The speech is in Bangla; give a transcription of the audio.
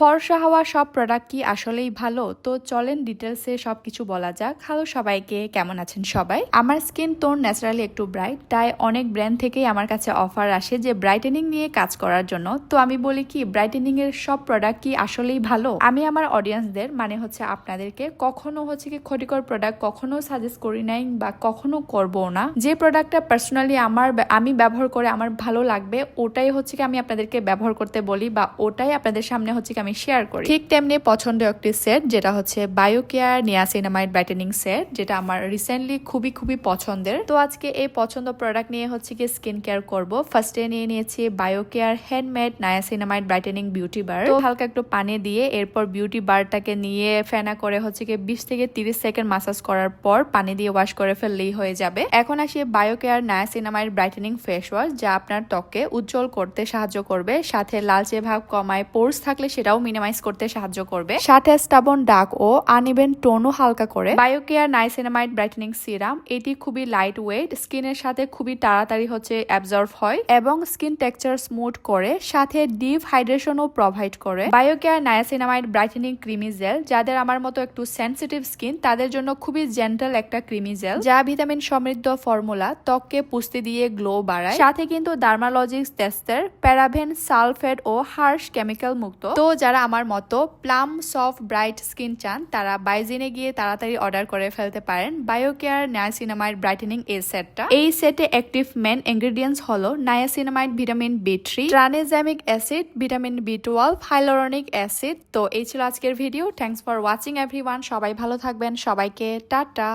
ফর্সা হওয়া সব প্রোডাক্ট কি আসলেই ভালো? তো চলেন ডিটেলসে সব কিছু বলা যাক। হ্যালো সবাইকে, কেমন আছেন সবাই? আমার স্কিন টোন ন্যাচারালি একটু ব্রাইট তাই অনেক ব্র্যান্ড থেকেই আমার কাছে অফার আসে যে ব্রাইটেনিং নিয়ে কাজ করার জন্য। তো আমি বলি কি ব্রাইটেনিং এর সব প্রোডাক্ট কি আসলেই ভালো? আমি আমার অডিয়েন্সদের মানে হচ্ছে আপনাদেরকে, কখনো হচ্ছে কি ক্ষতিকর প্রোডাক্ট কখনো সাজেস্ট করি নাই বা কখনো করব না। যে প্রোডাক্টটা পার্সোনালি আমার আমি ব্যবহার করে আমার ভালো লাগবে, ওটাই হচ্ছে কি আমি আপনাদেরকে ব্যবহার করতে বলি বা ওটাই আপনাদের সামনে হচ্ছে কি আমি শেয়ার করি। ঠিক তেমনি পছন্দের একটি সেট যেটা হচ্ছে বায়োকেয়ার নিয়াসিনামাইড ব্রাইটেনিং সেট যেটা আমার রিসেন্টলি খুবই খুবই পছন্দের। তো আজকে এই পছন্দ প্রোডাক্ট নিয়ে হচ্ছে কি স্কিন কেয়ার করব ফার্স্টে নিয়ে নিয়েছি Biocare handmade niacinamide brightening beauty bar তো হালকা একটু পানি দিয়ে এরপর বিউটি বারটাকে নিয়ে ফেনা করে হচ্ছে কি বিশ থেকে তিরিশ সেকেন্ড মাসাজ করার পর পানি দিয়ে ওয়াশ করে ফেললেই হয়ে যাবে। এখন আসি Biocare niacinamide brightening face wash যা আপনার ত্বককে উজ্জ্বল করতে সাহায্য করবে। সাথে লালচে ভাব কমায় পোর্স থাকলে সেটাও মিনিমাইজ করতে সাহায্য করবে। সাথে স্টাবন ডাক ও আনইভেন টোনও হালকা করে। বায়োকেয়ার নাইসিনামাইড ব্রাইটেনিং সিরাম এটি খুবই লাইট ওয়েট স্কিনের সাথে খুবই তাড়াতাড়ি হচ্ছে অ্যাবজর্ভ হয় এবং স্কিন টেক্সচার স্মুথ করে সাথে ডিপ হাইড্রেশনও প্রোভাইড করে। Biocare niacinamide brightening creamy gel যাদের আমার মতো একটু সেন্সিটিভ স্কিন তাদের জন্য খুবই জেন্টাল একটা ক্রিমি জেল যা ভিটামিন সমৃদ্ধ ফর্মুলা ত্বককে পুষ্টি দিয়ে গ্লো বাড়ায়। সাথে কিন্তু ডার্মালজিক্স টেস্টের প্যারাভেন সালফেট ও হার্শ কেমিক্যাল মুক্ত। তো যারা আমার মতো প্লাম, সফট, ব্রাইট স্কিন চান, তারা বাইজিনে গিয়ে তাড়াতাড়ি অর্ডার করে ফেলতে পারেন। বায়োকেয়ার নায়াসিনামাইড ব্রাইটেনিং এই সেটটা। এই সেটে অ্যাক্টিভ মেন ইনগ্রেডিয়েন্টস হলো niacinamide vitamin B three, tranexamic acid, vitamin B twelve, hyaluronic acid. তো এই ছিল আজকের video. Thanks for watching, everyone. সবাই ভালো থাকবেন। সবাইকে টাটা।